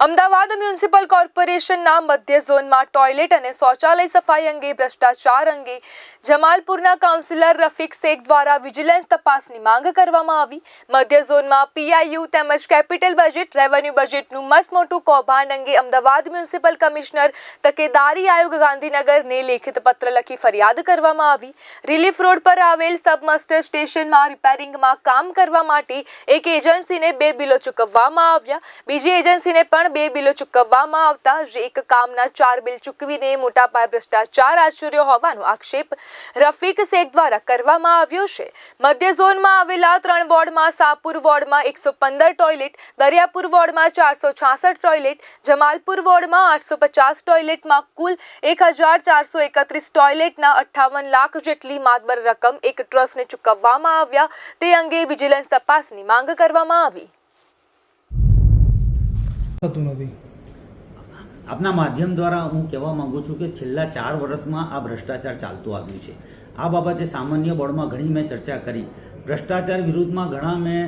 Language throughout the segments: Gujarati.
અમદાવાદ મ્યુનિસિપલ કોર્પોરેશનના મધ્ય ઝોનમાં ટોયલેટ અને શૌચાલય સફાઈ અંગે ભ્રષ્ટાચાર અંગે જમાલપુરના કાઉન્સિલર રફીક શેખ દ્વારા વિજિલન્સ તપાસની માંગ કરવામાં આવી. મધ્ય ઝોનમાં પીઆઈયુ તેમજ કેપિટલ બજેટ, રેવન્યુ બજેટનું મસ્ત મોટું કૌભાંડ અંગે અમદાવાદ મ્યુનિસિપલ કમિશનર તકેદારી આયોગ ગાંધીનગરને લેખિત પત્ર લખી ફરિયાદ કરવામાં આવી. રિલીફ રોડ પર આવેલ સબમસ્ટર સ્ટેશનમાં રિપેરિંગમાં કામ કરવા માટે એક એજન્સીને બે બિલો ચૂકવવામાં આવ્યા. બીજી એજન્સીને પણ બે બિલો ચૂકવવામાં આવતા જે એક કામના ચાર બિલ ચૂકવીને મોટા પાયે ભ્રષ્ટાચાર આચર્યો હોવાનો આક્ષેપ રફીક શેખ દ્વારા કરવામાં આવ્યો છે. મધ્ય ઝોનમાં આવેલા ત્રણ વોર્ડમાં, સાપુર વોર્ડમાં એકસો પંદર ટોયલેટ, દરિયાપુર વોર્ડમાં ચારસો છાસઠ ટોયલેટ, જમાલપુર વોર્ડમાં આઠસો પચાસ ટોયલેટમાં કુલ એક હજાર ચારસો એકત્રીસ ટોયલેટના અઠ્ઠાવન લાખ જેટલી માતબર રકમ એક ટ્રસ્ટને ચૂકવવામાં આવ્યા. તે અંગે વિજિલન્સ તપાસની માંગ કરવામાં આવી. થતું નથી. આપના માધ્યમ દ્વારા હું કહેવા માંગુ છું કે છેલ્લા ચાર વર્ષમાં આ ભ્રષ્ટાચાર ચાલતું આવ્યું છે. આ બાબતે સામાન્ય બોર્ડમાં ઘણી મેં ચર્ચા કરી. ભ્રષ્ટાચાર વિરુદ્ધમાં ઘણા મેં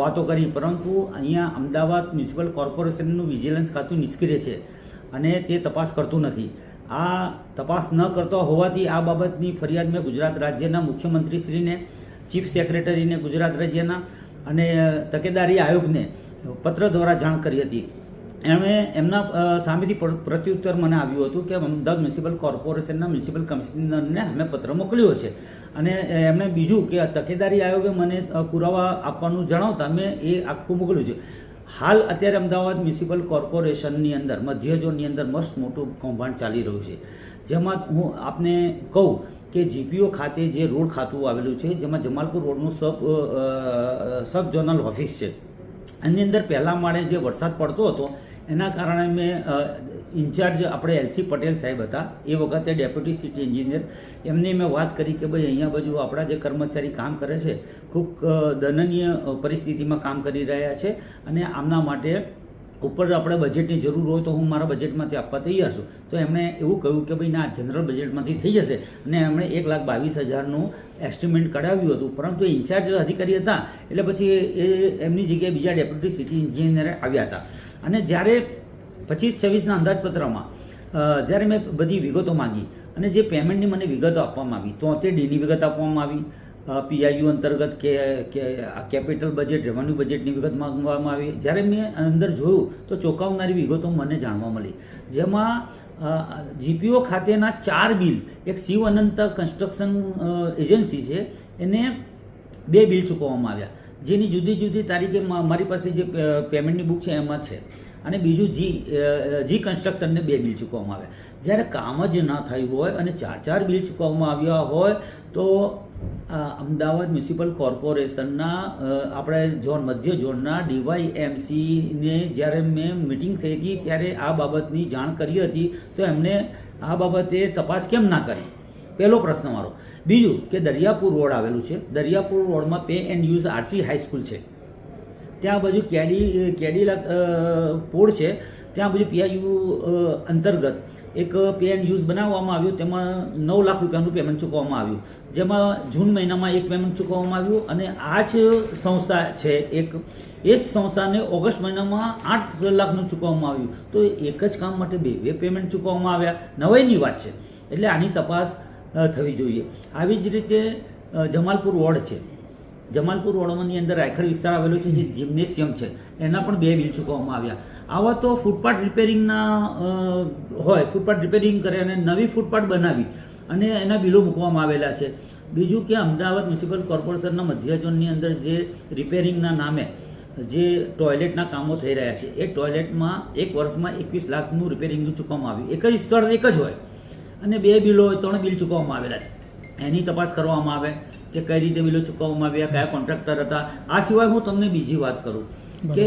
વાતો કરી, પરંતુ અહીંયા અમદાવાદ મ્યુનિસિપલ કોર્પોરેશનનું વિજિલન્સ ખાતું નિષ્ક્રિય છે અને તે તપાસ કરતું નથી. આ તપાસ ન કરતો હોવાથી આ બાબતની ફરિયાદ મેં ગુજરાત રાજ્યના મુખ્યમંત્રીશ્રીને, ચીફ સેક્રેટરીને, ગુજરાત રાજ્યના અને તકેદારી આયોગને પત્ર દ્વારા જાણ કરી હતી. એમણે એમના સામેથી પ્રત્યુત્તર મને આવ્યું હતું કે અમદાવાદ મ્યુનિસિપલ કોર્પોરેશનના મ્યુનિસિપલ કમિશનરને અમે પત્ર મોકલ્યો છે. અને એમણે બીજું કે તકેદારી આયોગે મને પુરાવા આપવાનું જણાવતા મેં એ આખું મોકલ્યું છે. હાલ અત્યારે અમદાવાદ મ્યુનિસિપલ કોર્પોરેશનની અંદર, મધ્ય ઝોનની અંદર મસ્ત મોટું કૌભાંડ ચાલી રહ્યું છે. જેમાં હું આપને કહું કે જીપીઓ ખાતે જે રોડ ખાતું આવેલું છે, જેમાં જમાલપુર રોડનું સબ સબ ઝોનલ ઓફિસ છે. એની અંદર પહેલા માળે જે વરસાદ પડતો હતો એના કારણે મેં ઇન્ચાર્જ આપણે એલસી પટેલ સાહેબ હતા, એ વખતે ડેપ્યુટી સિટી એન્જિનિયર. એમની મેં વાત કરી કે ભાઈ અહીંયા બાજુ આપણા જે કર્મચારી કામ કરે છે, ખૂબ દનનીય પરિસ્થિતિમાં કામ કરી રહ્યા છે અને આમના માટે ઉપર આપણે બજેટની જરૂર હોય તો હું મારા બજેટમાંથી આપવા તૈયાર છું. તો એમણે એવું કહ્યું કે ભાઈ ના જનરલ બજેટમાંથી થઈ જશે. અને એમણે એક લાખ બાવીસ હજારનું એસ્ટિમેટ કઢાવ્યું હતું. પરંતુ ઇન્ચાર્જ અધિકારી હતા, એટલે પછી એ એમની જગ્યાએ બીજા ડેપ્યુટી સિટી એન્જિનિયર આવ્યા હતા. અને જ્યારે પચીસ છવ્વીસના અંદાજપત્રમાં જ્યારે મેં બધી વિગતો માંગી અને જે પેમેન્ટની મને વિગતો આપવામાં આવી, તોતેર ડીની વિગત આપવામાં આવી પીઆઈયુ અંતર્ગત કે કેપિટલ બજેટ રેવન્યુ બજેટની વિગત માંગવામાં આવી. જ્યારે મેં અંદર જોયું, તો ચોંકાવનારી વિગતો મને જાણવા મળી. જેમાં જીપીઓ ખાતેના ચાર બિલ, એક શિવ અનંત કન્સ્ટ્રક્શન એજન્સી છે, એને બે બિલ ચૂકવવામાં આવ્યા. જેની જુદી જુદી તારીખે મારી પાસે જે પેમેન્ટની બુક છે એમાં છે. અને બીજું જી જી કન્સ્ટ્રક્શનને બે બિલ ચૂકવવામાં આવ્યા. જ્યારે કામ જ ના થયું હોય અને ચાર ચાર બિલ ચૂકવવામાં આવ્યા હોય, તો અમદાવાદ મ્યુનિસિપલ કોર્પોરેશનના આપણે ઝોન, મધ્ય ઝોનના ડીવાય એમસીને જ્યારે મેં મિટિંગ થઈ હતી, ત્યારે આ બાબતની જાણ કરી હતી, તો એમને આ બાબતે તપાસ કેમ ના કરી? પહેલો પ્રશ્ન મારો. બીજું કે દરિયાપુર રોડ આવેલું છે. Dariyapur રોડમાં pay and use RC high school છે. ત્યાં બાજુ કેડી, કેડીલા પોળ છે. ત્યાં બાજુ પીઆઈયુ અંતર્ગત એક પે એન્ડ યુઝ બનાવવામાં આવ્યું. તેમાં નવ લાખ રૂપિયાનું પેમેન્ટ ચૂકવવામાં આવ્યું. જેમાં જૂન મહિનામાં એક પેમેન્ટ ચૂકવવામાં આવ્યું અને આ જ સંસ્થા છે એક. એ જ સંસ્થાને ઓગસ્ટ મહિનામાં આઠ લાખનું ચૂકવવામાં આવ્યું. તો એક જ કામ માટે બે બે પેમેન્ટ ચૂકવવામાં આવ્યા. નવાઈની વાત છે. એટલે આની તપાસ થવી જોઈએ. આવી જ રીતે જમાલપુર વોર્ડ છે. જમાલપુર રોડમાંની અંદર રાયખડ વિસ્તાર આવેલો છે જે જિમ્નેશિયમ છે. એના પણ બે બિલ ચૂકવવામાં આવ્યા. આવા તો ફૂટપાથ રિપેરિંગના હોય, ફૂટપાથ રિપેરિંગ કરે અને નવી ફૂટપાથ બનાવી અને એના બિલો મૂકવામાં આવેલા છે. બીજું કે અમદાવાદ મ્યુનિસિપલ કોર્પોરેશનના મધ્ય ઝોનની અંદર જે રિપેરિંગના નામે જે ટોયલેટના કામો થઈ રહ્યા છે, એ ટોયલેટમાં એક વર્ષમાં એકવીસ લાખનું રિપેરિંગનું ચૂકવવામાં આવ્યું. એક જ સ્થળ, એક જ હોય. અને બે બિલો ત્રણ બિલ ચૂકવવામાં આવેલા છે. એની તપાસ કરવામાં આવે કે કઈ રીતે બિલો ચૂકવવામાં આવ્યા, કયા કોન્ટ્રાક્ટર હતા. આ સિવાય હું તમને બીજી વાત કરું કે